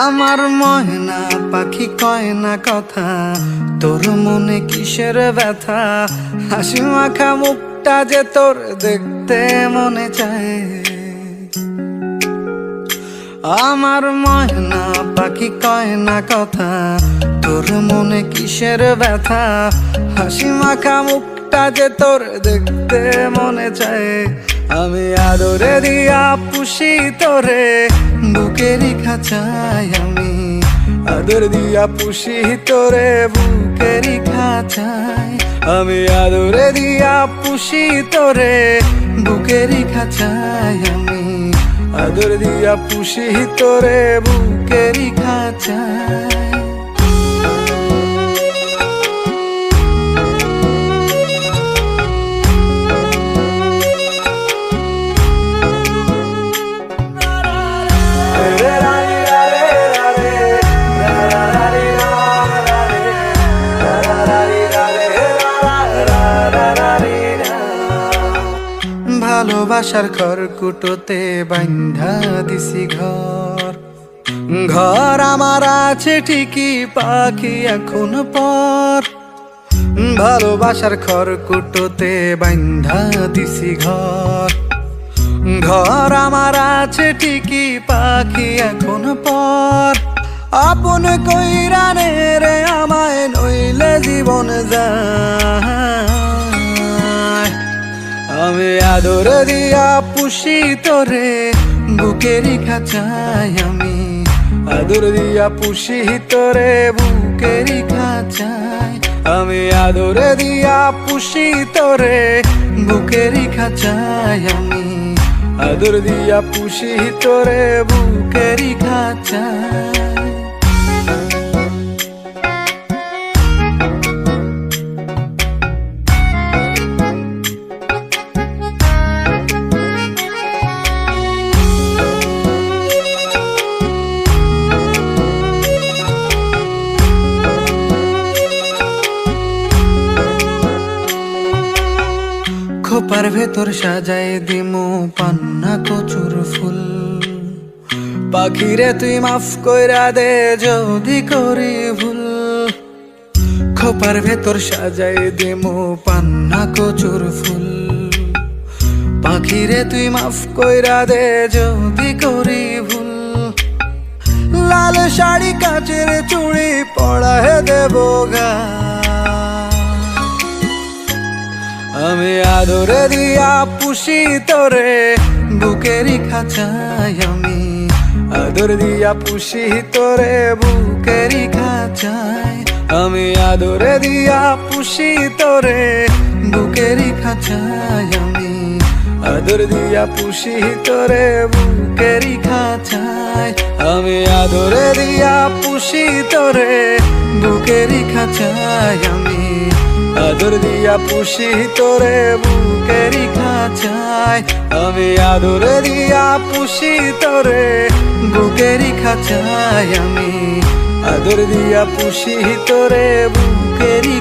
আমার ময়না পাখি কয় না কথা? তোর মনে কিসের ব্যথা? হাসি মাখা মুখটা যে তোর দেখতে মনে চায়। আমার ময়না পাখি কয় না কথা? তোর মনে কিসের ব্যথা? হাসি মাখা মুখটা যে তোর দেখতে মনে চায়। আমি আদরে দিয়া পুষি তোরে, বুকেরই খাঁচাই আমি। আদর দিয়া পুষি তোরে, বুকেরই খাঁচাই আমি আদরে দিয়া পুষি তোরে, বুকেরই খাঁচাই আমি। আদর দিয়া পুষি তোরে বুকেরই খাঁচাই ভালোবাসার ঘর কুটোতে বান্ধা দিছি ঘর। ঘর আমার আছে ঠিকই, পাখি এখন পর। ভালোবাসার ঘর কুটোতে বান্ধা দিছি ঘর। ঘর আমার আছে ঠিকই, পাখি এখন পর। আপন কইরানে রে আমায় নইলে জীবন যায় আমি আদর দিয়া পুষি তোরে বুকেরই খাঁচাই আমি। আদর দিয়া পুষি তোরে বুকেরই খাঁচাই আমি আদর দিয়া পুষি তোরে বুকেরই খাঁচাই আমি। আদর দিয়া পুষি তোরে বুকেরই খাঁচাই খোপার ভেতর সাজায় দিমু পান্না কচুর ফুল। পাখিরে তুই মাফ কইরা দে যদি করি ভুল। খোপার ভেতর সাজায় দিমু পান্না কচুর ফুল। পাখিরে তুই মাফ কইরা দে যদি করি ভুল। লাল শাড়ি কাচের চুড়ি পড়ায় দেব গা। আদরে দিয়া পুষি তোরে বুকেরই খাঁচাই আমি। আদর দিয়া পুষি তোরে বুকেরই খাঁচাই আমি আদরে দিয়া পুষি তোরে বুকেরই খাঁচাই আমি। আদর দিয়া পুষি তোরে বুকেরই খাঁচাই আমি আদরে দিয়া পুষি তোরে বুকেরই খাঁচাই আমি। আদর দিয়া পুষি তোরে বুকেরই খাঁচায়। আমি আদর দিয়া পুষি তোরে বুকেরই খাঁচায়। আমি আদর দিয়া পুষি তোরে বুকেরই